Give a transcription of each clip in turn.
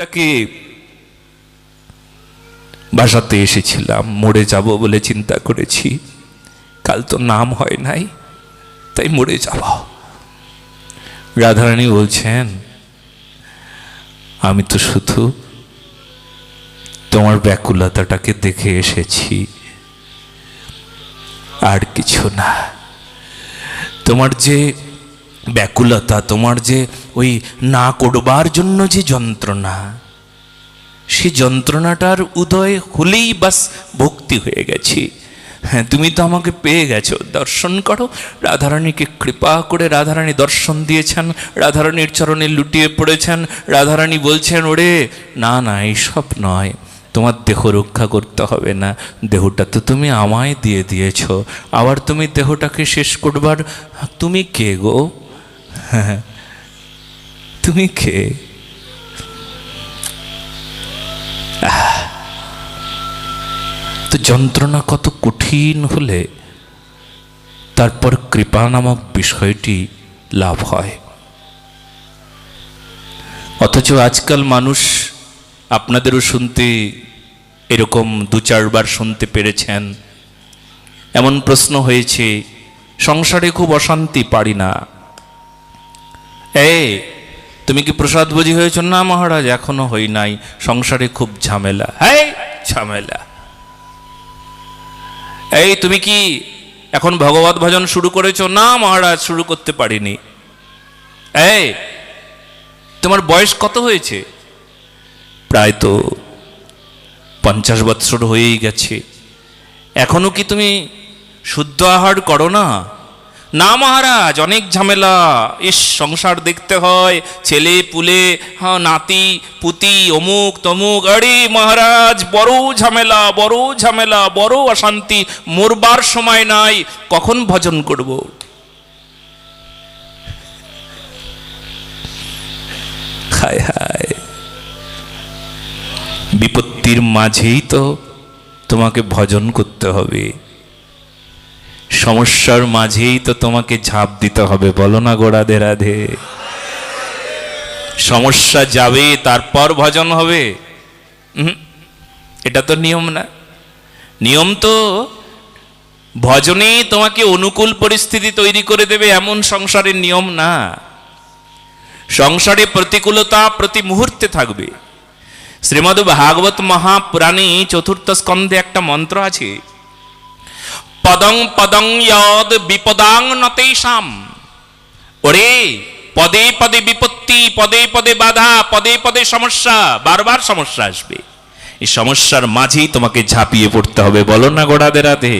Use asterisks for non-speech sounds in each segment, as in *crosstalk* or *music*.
লোকটাকে বাসাতে এসেছিলাম, মরে যাব বলে চিন্তা করেছি। কাল তো নাম হয় নাই, তাই মরে যাব। রাধারানী বলছেন, আমি তো শুধু তোমার ব্যাকুলতাটাকে দেখে এসেছি। আর কিছু না। তোমার যে ব্যাকুলতা তোমার যে ওই না করবার জন্য যে যন্ত্রণা, সে যন্ত্রণাটার উদয় হলেই বাস ভক্তি হয়ে গেছি। হ্যাঁ তুমি তো আমাকে পেয়ে গেছো, দর্শন করো। রাধারানীকে কৃপা করে রাধারানী দর্শন দিয়েছেন, রাধারানীর চরণে লুটিয়ে পড়েছেন, রাধারানী বলছেন, ওরে, না না এইসব নয়, তোমার দেহ রক্ষা করতে হবে না, দেহটা তো তুমি আমায় দিয়ে দিয়েছ, আবার তুমি দেহটাকে শেষ করবার, তুমি কে গো? *laughs* তুমি কে? তো যন্ত্রণা কত কঠিন হলে তারপর কৃপা নামক বিষয়টি লাভ হয়। অথচ আজকাল মানুষ আপনাদেরও শুনতে এরকম দু চারবার শুনতে পেরেছেন। এমন প্রশ্ন হয়েছে, সংসারে খুব অশান্তি পারি না। এই, তুমি কি প্রসাদ বুঝি হয়েছ? না মহারাজ, এখনও হই নাই। সংসারে খুব ঝামেলা। হ্যাঁ ঝামেলা। এই, তুমি কি এখন ভগবত ভজন শুরু করেছ? না মহারাজ, শুরু করতে পারিনি। এই, তোমার বয়স কত হয়েছে? প্রায় তো পঞ্চাশ বৎসর হয়েই গেছে। এখনও কি তুমি শুদ্ধ আহার করো না? না মহারাজ, অনেক ঝামেলা। ইস, সংসার দেখতে হয়, ছেলে, পুলে হ্যাঁ নাতি, পুতি, অমুক, তমুক। আরে মহারাজ, বড় ঝামেলা বড় ঝামেলা, বড় অশান্তি। মরবার সময় নাই, কখন ভজন করব? হায় হায়। বিপত্তির মাঝেই তো তোমাকে ভজন করতে হবে। সমস্যার মাঝেই তো তোমাকে ঝাঁপ দিতে হবে। বলো না গোড়াদে রাধে সমস্যা যাবে, তারপর ভজন হবে। এটা তো নিয়ম না। নিয়ম তো ভজনে তোমাকে অনুকূল পরিস্থিতি তৈরি করে দেবে, এমন সংসারের নিয়ম না। সংসারে প্রতিকূলতা প্রতি মুহূর্তে থাকবে। শ্রীমদ ভাগবত মহাপুরাণে চতুর্থ স্কন্ধে একটা মন্ত্র আছে পদং পদং যদ বিপদাং নতেষাম ওরে পদে পদে বিপত্তি পদে পদে বাধা পদে পদে সমস্যা বারবার সমস্যা আসবে। এই সমস্যার মাঝেই তোমাকে ঝাঁপিয়ে পড়তে হবে, বলো না গোড়াদের রাধে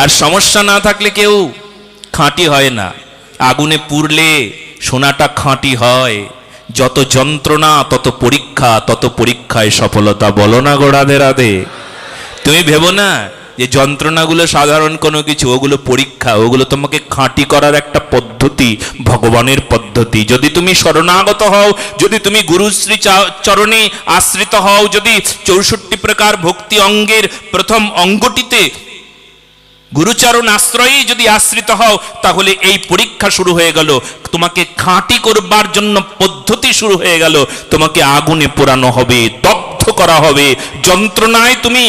আর সমস্যা না থাকলে কেউ খাঁটি হয় না। আগুনে পুড়লে সোনাটা খাঁটি হয়। যত যন্ত্রণা, তত পরীক্ষা, তত পরীক্ষায় সফলতা, বলো না গোড়াদের রাধে তুমি ভেবো না যে যন্ত্রণাগুলো সাধারণ কোনো কিছু, ওগুলো পরীক্ষা, ওগুলো তোমাকে খাঁটি করার একটা পদ্ধতি, ভগবানের পদ্ধতি। যদি তুমি শরণাগত হও, যদি তুমি গুরুশ্রী চরণে আশ্রিত হও, যদি চৌষট্টি প্রকার ভক্তি অঙ্গের প্রথম অঙ্গটিতে গুরুচরণ আশ্রয়ে যদি আশ্রিত হও, তাহলে এই পরীক্ষা শুরু হয়ে গেল। তোমাকে খাঁটি করবার জন্য পদ্ধতি শুরু হয়ে গেল। তোমাকে আগুনে পোড়ানো হবে, দগ্ধ করা হবে। যন্ত্রণায় তুমি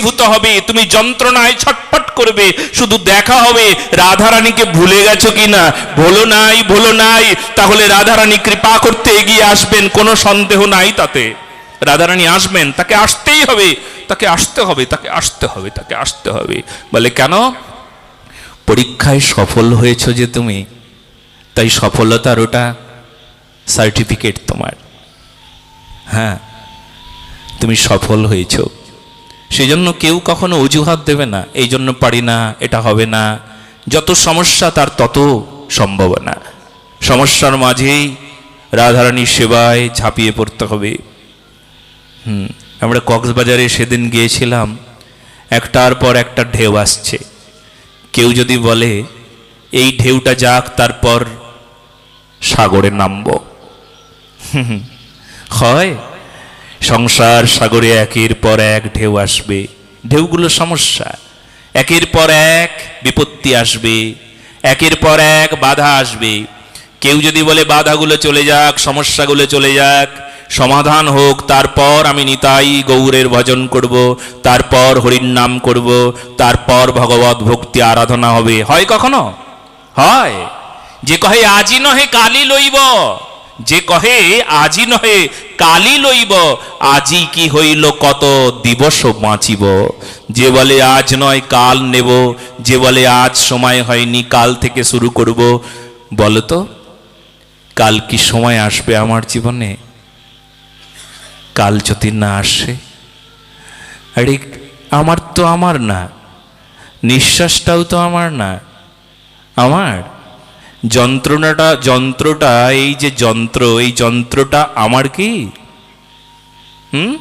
দগ্ধীভূত হবে, তুমি যন্ত্রণায় ছটফট করবে, শুধু দেখা হবে, রাধারানীকে ভুলে গেছো কিনা? ভুলো নাই ভুলো নাই, তাহলে রাধারানী কৃপা করতে এগিয়ে আসবেন, কোনো সন্দেহ নাই তাতে। রাধারানী আসবেন, তাকে আসতেই হবে, তাকে আসতে হবে, তাকে আসতে হবে, তাকে আসতে হবে। বলে, কেন? পরীক্ষায় সফল হয়েছ যে তুমি, তাই সফলতার ওটা সার্টিফিকেট তোমার। হ্যাঁ তুমি সফল হয়েছ। সেই জন্য কেউ কখনো অজুহাত দেবে না, এই জন্য পারি না, এটা হবে না। যত সমস্যা তার তত সম্ভাবনা সমস্যার মাঝেই রাধারানীর সেবায় ঝাঁপিয়ে পড়তে হবে। হুম, আমরা কক্সবাজারে সেদিন গিয়েছিলাম, একটার পর একটা ঢেউ আসছে। কেউ যদি বলে, এই ঢেউটা যাক, তারপর সাগরে নামব। হয়। সংসার সাগরে একের পর এক ঢেউ আসবে। ঢেউগুলো সমস্যা। একের পর এক বিপত্তি আসবে। একের পর এক বাধা আসবে। কেউ যদি বলে, বাধাগুলো চলে যাক, সমস্যাগুলো চলে যাক, সমাধান হোক, তারপর আমি নিতাই গৌরের ভজন করব, তারপর হরির নাম করব, তারপর ভগবত ভক্তি আরাধনা হবে। হয় কখনো? হয়। যে কহে, আজি নহে কালি লইব। যে কহে, আজি নহে কালি লইব, আজি কি হইল, কত দিবস বাঁচিব? যে বলে, আজ নয়, কাল নেব। যে বলে, আজ সময় হয়নি, কাল থেকে শুরু করব। বলতো, কাল কি সময় আসবে আমার জীবনে? কাল যদি না আসে? আরে, আমার তো আমার না, নিঃশ্বাসটাও তো আমার না। আমার? যন্ত্রণাটা যন্ত্রটা এই যে যন্ত্র এই যন্ত্রটা আমার কি? হুম?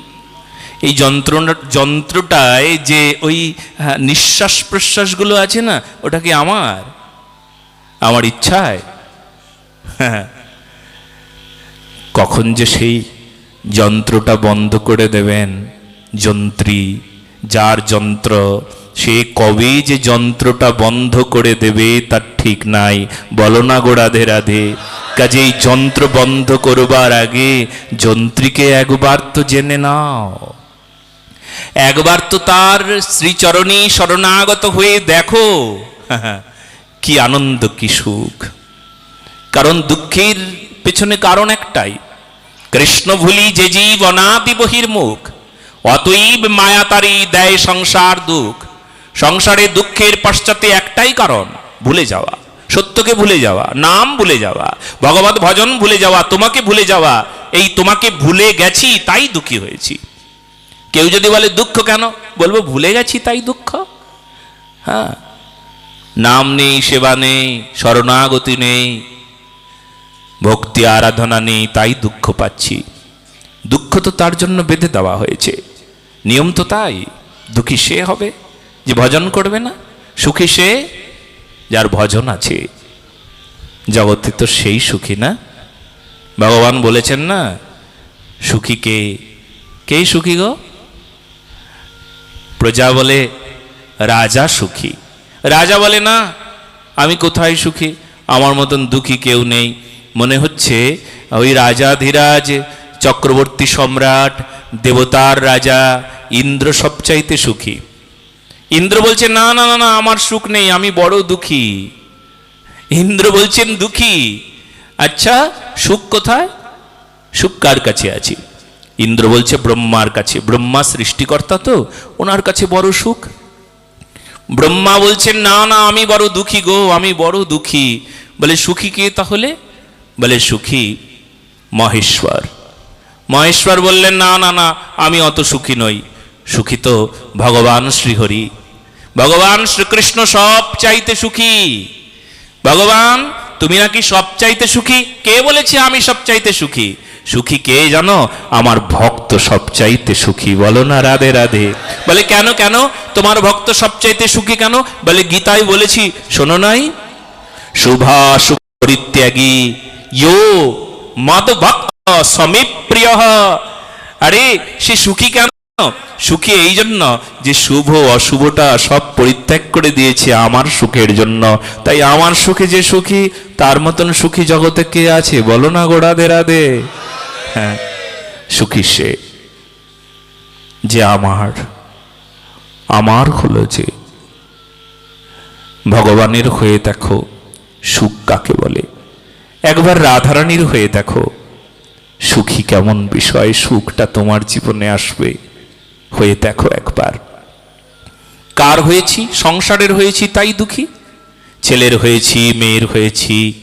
এই যন্ত্রণা যন্ত্রটায় যে ওই হ্যাঁ, নিঃশ্বাস প্রশ্বাসগুলো আছে না ওটা কি আমার? আমার ইচ্ছায়? হ্যাঁ। কখন যে সেই যন্ত্রটা বন্ধ করে দেবেন যন্ত্রী যার যন্ত্র সে কবে যে যন্ত্রটা বন্ধ করে দেবে তার ঠিক নাই। বলো না গো রাধে রাধে। কাজেই যন্ত্র বন্ধ করবার আগে যন্ত্রীকে একবার তো জেনে নাও। একবার তো তার শ্রীচরণী শরণাগত হয়ে দেখো। *laughs* কি আনন্দ, কি সুখ। কারণ দুঃখের পেছনে কারণ একটাই। কৃষ্ণ ভুলি যে জীব অনাদি বহির্মুখ, অতএব মায়াতারি দেয় সংসার দুঃখ। সংসারে দুঃখের পশ্চাতে একটাই কারণ, ভুলে যাওয়া। সত্যকে ভুলে যাওয়া, নাম ভুলে যাওয়া, ভগবত ভজন ভুলে যাওয়া, তোমাকে ভুলে যাওয়া, এই তোমাকে ভুলে গেছি, তাই দুঃখী হয়েছি। কেউ যদি বলে, দুঃখ কেন? বলব, ভুলে গেছি, তাই দুঃখ? হ্যাঁ। নাম নেই, সেবা নেই, শরণাগতি নেই, ভক্তি, আরাধনা নেই, তাই দুঃখ পাচ্ছি। দুঃখ তো তার জন্য বেঁধে দেওয়া হয়েছে। নিয়ম তো তাই, দুঃখী সে হবে। যে ভজন করবে না? সুখী সে যার ভজন আছে। জগতে তো সেই সুখী না? ভগবান বলেছেন না, সুখী কে? কে সুখী গো? প্রজা বলে, রাজা সুখী। রাজা বলে, না, আমি কোথায় সুখী? আমার মতন দুঃখী কেউ নেই। মনে হচ্ছে, ওই রাজা ধীরাজ চক্রবর্তী সম্রাট, দেবতার রাজা, ইন্দ্র সবচাইতে সুখী। ইন্দ্র বলছে, না না না না, আমার সুখ নেই, আমি বড় দুঃখী। ইন্দ্র বলছেন, দুঃখী? আচ্ছা সুখ কোথায়? সুখ কার কাছে আছে? ইন্দ্র বলছে, ব্রহ্মার কাছে, ব্রহ্মা সৃষ্টিকর্তা তো, ওনার কাছে বড় সুখ? ব্রহ্মা বলছেন, না না, আমি বড় দুঃখী গো, আমি বড় দুঃখী। বলে, সুখী কে তাহলে? বলে, সুখী মহেশ্বর। মহেশ্বর বললেন, না না না, আমি অত সুখী নই। সুখী তো ভগবান শ্রীহরি। ভগবান শ্রীকৃষ্ণ সব চাইতে সুখী। ভগবান, তুমি নাকি সব চাইতে সুখী? কে বলেছে আমি সব চাইতে সুখী? সুখী কে জানো? আমার ভক্ত সব চাইতে সুখী। বলো না রাধে রাধে। বলে, কেন কেন? তোমার ভক্ত সব চাইতে সুখী কেন? বলে, গীতায় বলেছি, শোনো নাই? শুভা পরিত্যাগী ইয়ো মদ ভক্ত সমীপ্রিয়। আরে, সে সুখী কেন? সুখী এই জন্য যে শুভ অশুভটা সব পরিত্যাগ করে দিয়েছে আমার সুখের জন্য। তাই আমার সুখে যে সুখী, তার মতন সুখী জগতে কে আছে? বলো না গো রাধে রাধে। হ্যাঁ সুখী সে যে আমার আমার হলো যে। ভগবানের হয়ে দেখো, সুখ কাকে বলে? একবার রাধারানীর হয়ে দেখো, সুখী কেমন বিষয়? সুখটা তোমার জীবনে আসবে। হয়ে দেখো একবার। কার হয়েছি? সংসারের হয়েছি তাই দুঃখী? ছেলের হয়েছি, মেয়ের হয়েছি,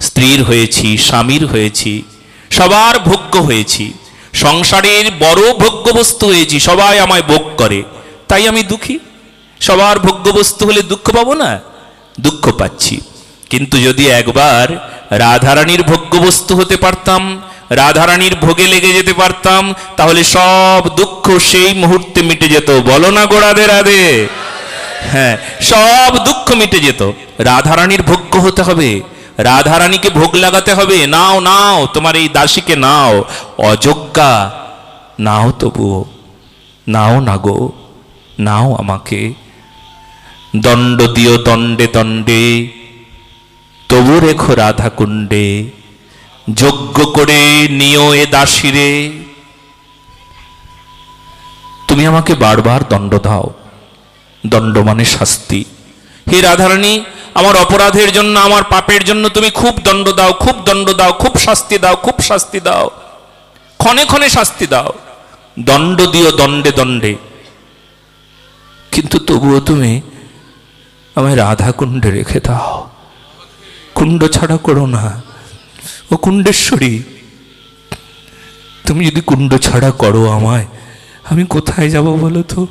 স্ত্রীর হয়েছি, স্বামীর হয়েছি, সবার ভোগ্য হয়েছি। সংসারের বড় ভোগ্য বস্তু হয়েছি, সবাই আমায় ভোগ করে। তাই আমি দুঃখী। সবার ভোগ্য বস্তু হলে দুঃখ পাবো না? দুঃখ পাচ্ছি। কিন্তু যদি একবার রাধারানীর ভোগ্য বস্তু হতে পারতাম রাধারানীর ভোগে লেগে যেতে পারতাম, তাহলে সব দুঃখ সেই মুহূর্তে মিটে যেত। বলো না গো রাধে রাধে। হ্যাঁ সব দুঃখ মিটে যেত। রাধারানীর ভোগ্য হতে হবে। রাধারানীকে ভোগ লাগাতে হবে। নাও নাও, তোমার এই দাসীকে নাও। অযোগ্যা, নাও তবুও। নাও না গো, নাও আমাকে। দণ্ড দিও দণ্ডে দণ্ডে। তবু রেখো রাধা কুণ্ডে যজ্ঞ করে নিও এ দাসিরে। তুমি আমাকে বারবার দণ্ড দাও, দণ্ড মানে শাস্তি। হে রাধারানী, আমার অপরাধের জন্য, আমার পাপের জন্য তুমি খুব দণ্ড দাও, খুব দণ্ড দাও, খুব শাস্তি দাও, খুব শাস্তি দাও। ক্ষণে ক্ষণে শাস্তি দাও। দণ্ড দিও দণ্ডে দণ্ডে। কিন্তু তবুও তুমি আমায় রাধা কুণ্ডে রেখে দাও। কুণ্ড ছাড়া করো না। ও কুণ্ডেশ্বরী তুমি যদি কুণ্ড ছাড়া করো আমায় আমি কোথায় যাব বলো তো?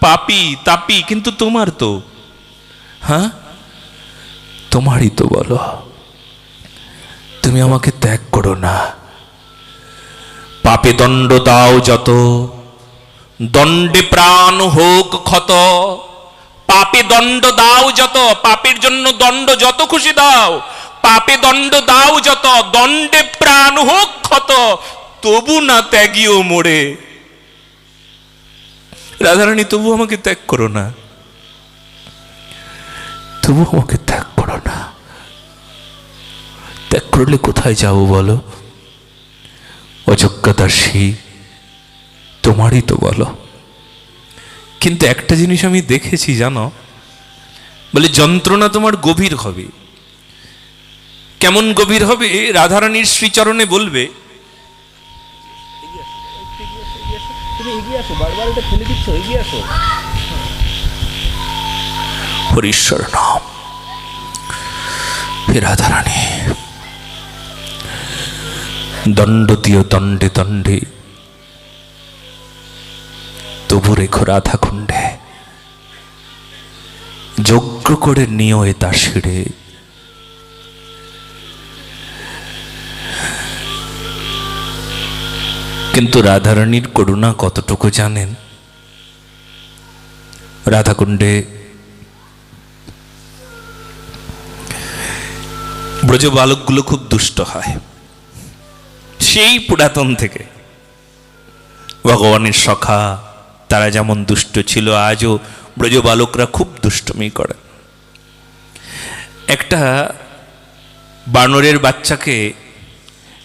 পাপি তাপি কিন্তু তোমার তো। হ্যাঁ? তোমারই তো বলো। তুমি আমাকে ত্যাগ করো না। পাপে দণ্ড দাও যত দণ্ডে প্রাণ হোক ক্ষত। পাপে দণ্ড দাও যত পাপের জন্য দণ্ড যত খুশি দাও। পাপে দণ্ড দাও যত, দণ্ডে প্রাণ হোক ক্ষত, তবু না ত্যাগিও মোড়ে রাধারানী, তবু আমাকে ত্যাগ করো না। তবু আমাকে ত্যাগ করো না। ত্যাগ করলে কোথায় যাব বলো? অযোগ্যদাসী তোমারই তো বলো। কিন্তু একটা জিনিস আমি দেখেছি, জানো? বলে, যন্ত্রণা তোমার গভীর হবে। কেমন গভীর হবে? রাধারানীর শ্রীচরণে বলবে, হরিশ্বর নাম। হে রাধারানী দণ্ডতীয় দণ্ডে দণ্ডে, তবু রেখো রাধা কুণ্ডে যজ্ঞ করে নিয়ে এ দাসিরে কিন্তু রাধারানীর করুণা কতটুকু জানেন? রাধাকুণ্ডে ব্রজ বালকগুলো খুব দুষ্ট হয়। সেই পুরাতন থেকে। ভগবানের সখা, তারা যেমন দুষ্ট ছিল, আজও ব্রজ বালকরা খুব দুষ্টমি করে। একটা বানরের বাচ্চাকে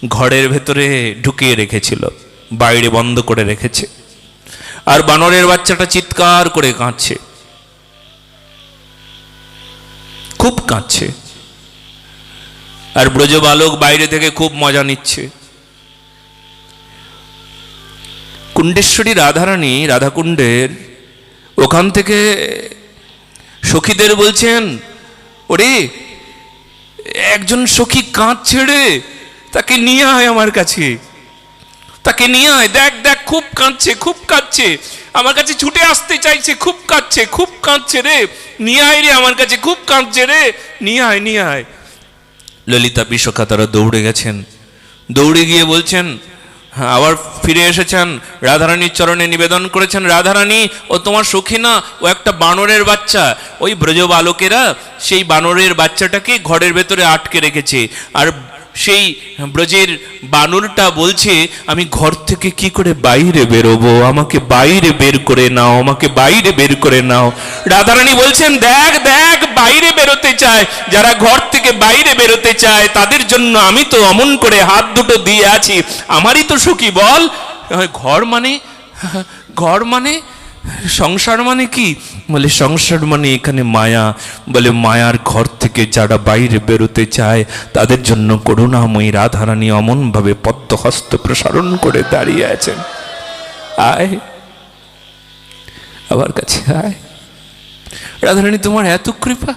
ঘরের ভেতরে ঢুকিয়ে রেখেছিল। বাইরে বন্ধ করে রেখেছে। আর বানরের বাচ্চাটা চিৎকার করে কাঁদছে। খুব কাঁদছে। আর ব্রজ বালক বাইরে থেকে খুব মজা নিচ্ছে। কুণ্ডেশ্বরী রাধারানী রাধাকুণ্ডের ওখান থেকে সখীদের বলছেন, ওরে, একজন সখী কাঁধ ছেড়ে তাকে নিয়ে আয় আমার কাছে। তাকে নিয়ে আয়। দেখ দেখ খুব কাঁদছে খুব কাঁদছে। আমার কাছে ছুটে আসতে চাইছে খুব কাঁদছে খুব কাঁদছে রে। নিয়ে আয় রে আমার কাছে খুব কাঁদছে রে। নিয়ে আয় নিয়ে আয়। ললিতা বিশাখা তারা দৌড়ে গেছেন। দৌড়ে গিয়ে বলছেন হ্যাঁ, আবার ফিরে এসেছেন। রাধারানীর চরণে নিবেদন করেছেন। রাধারানী ও তোমার সখী না? ও একটা বানরের বাচ্চা। ওই ব্রজ বালকেরা সেই বানরের বাচ্চাটাকে ঘরের ভেতরে আটকে রেখেছে। আর সেই ব্রজের বানরটা বলছে, আমি ঘর থেকে কি করে বাইরে বেরোবো? আমাকে বাইরে বের করে নাও, আমাকে বাইরে বের করে নাও। রাধারানী বলছেন, দেখ দেখ, বাইরে বেরোতে চায়। যারা ঘর থেকে বাইরে বেরোতে চায়, তাদের জন্য আমি তো অমন করে হাত দুটো দিয়ে আছি। আমারই তো সুখী, বল। ঘর মানে? ঘর মানে? সংসার মানে কি? বলে, সংসার মানে এখানে মায়া। বলে, মায়ার ঘর থেকে যারা বাইরে বেরোতে চায়, তাদের জন্য করুণাময়ী রাধারানী অমনভাবে পদ্মহস্ত প্রসারণ করে দাঁড়িয়ে আছেন। আয়। আমার কাছে আয়। রাধারানী, তোমার এত কৃপা।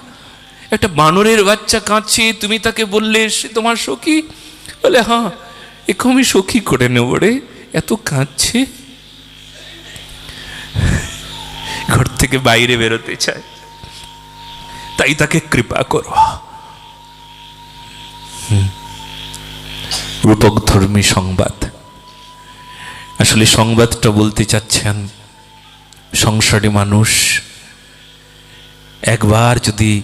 একটা বানরের বাচ্চা কাঁদছে, তুমি তাকে বললে, সে তোমার সখী? বলে হ্যাঁ আমি সখী করে নেব রে। এত কাঁদছে? থেকে বাইরে বেরোতে চায়। তাই তাকে কৃপা করো। রূপক ধর্মী সংবাদ। আসলে সংবাদটা বলতে চাচ্ছেন সংসারী মানুষ। একবার যদি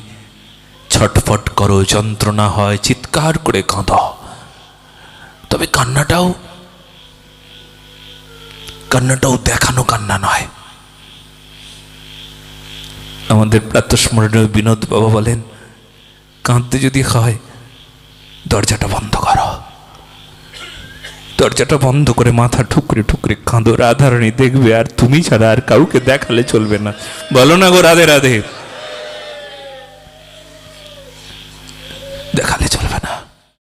ছটফট করো, যন্ত্রণা হয়, চিৎকার করে কাঁদ। তবে কান্নাটাও কান্নাটাও দেখানো কান্না নয়। আমাদের প্রাতস্মরণীয় বিনোদ বাবা বলেন, কাঁদতে যদি হয়, দরজাটা বন্ধ করো। দরজাটা বন্ধ করে মাথা ঠুকরে ঠুকরে কাঁদো। রাধারণী দেখবে আর তুমি ছাড়া আর কাউকে দেখালে চলবে না। বলো না গো রাধে রাধে। দেখালে চলবে